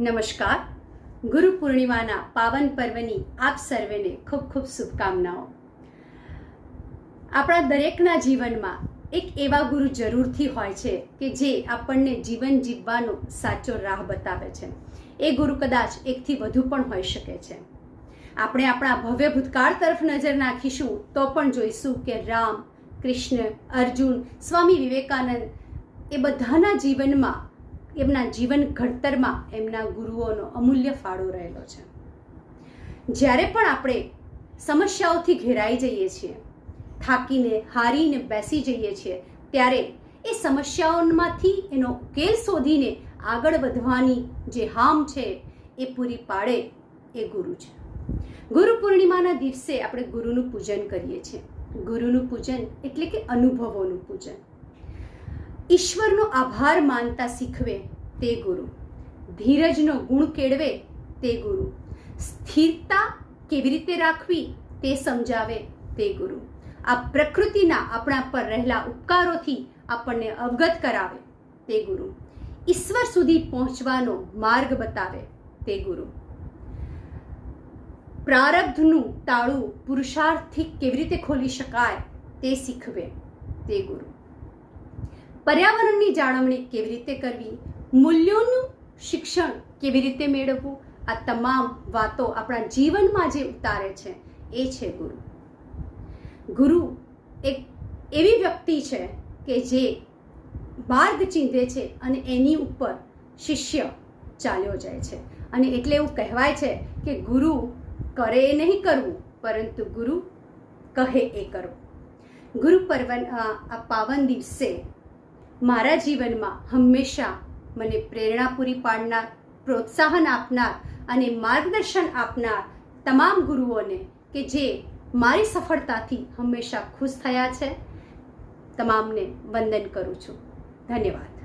નમસ્કાર. ગુરુ પૂર્ણિમાના પાવન પર્વની આપ સર્વેને ખૂબ ખૂબ શુભકામનાઓ. આપણા દરેકના જીવનમાં એક એવા ગુરુ જરૂરથી હોય છે કે જે આપણને જીવન જીવવાનો સાચો રાહ બતાવે છે. એ ગુરુ કદાચ એકથી વધુ પણ હોઈ શકે છે. આપણે આપણા ભવ્ય ભૂતકાળ તરફ નજર નાખીશું તો પણ જોઈશું કે રામ, કૃષ્ણ, અર્જુન, સ્વામી વિવેકાનંદ એ બધાના જીવનમાં એમના જીવન ઘડતરમાં એમના ગુરુઓનો અમૂલ્ય ફાળો રહેલો છે. જ્યારે પણ આપણે સમસ્યાઓથી ઘેરાઈ જઈએ છીએ, થાકીને, હારીને બેસી જઈએ છીએ, ત્યારે એ સમસ્યાઓમાંથી એનો ઉકેલ શોધીને આગળ વધવાની જે હામ છે, એ પૂરી પાડે એ ગુરુ છે. ગુરુ પૂર્ણિમાના દિવસે આપણે ગુરુનું પૂજન કરીએ છીએ. ગુરુનું પૂજન એટલે કે અનુભવોનું પૂજન. ઈશ્વરનો આભાર માનતા શીખવે તે ગુરુ. ધીરજનો ગુણ કેળવે તે ગુરુ. સ્થિરતા કેવી રીતે રાખવી તે સમજાવે તે ગુરુ. આ પ્રકૃતિના આપણા પર રહેલા ઉપકારોથી આપણને અવગત કરાવે તે ગુરુ. ઈશ્વર સુધી પહોંચવાનો માર્ગ બતાવે તે ગુરુ. પ્રારબ્ધનું તાળું પુરુષાર્થથી કેવી રીતે ખોલી શકાય તે શીખવે તે ગુરુ. પર્યાવરણની જાળવણી કેવી રીતે કરવી? મૂલ્યોનું શિક્ષણ કેવી રીતે મેળવવું? આ તમામ વાતો આપણા જીવનમાં જે ઉતારે છે, એ છે ગુરુ. ગુરુ એક એવી વ્યક્તિ છે કે જે માર્ગ ચીંધે છે અને એની ઉપર શિષ્ય ચાલ્યો જાય છે. અને એટલે એવું કહેવાય છે કે ગુરુ કરે એ નહીં કરવું, પરંતુ ગુરુ કહે એ કરવું. ગુરુ પર્વ આ પાવન દિવસે મારા જીવનમાં હંમેશા મને પ્રેરણા પૂરી પાડનાર, પ્રોત્સાહન આપનાર અને માર્ગદર્શન આપનાર તમામ ગુરુઓને કે જે મારી સફળતાથી હંમેશા ખુશ થયા છે. તમામને વંદન કરું છું. ધન્યવાદ.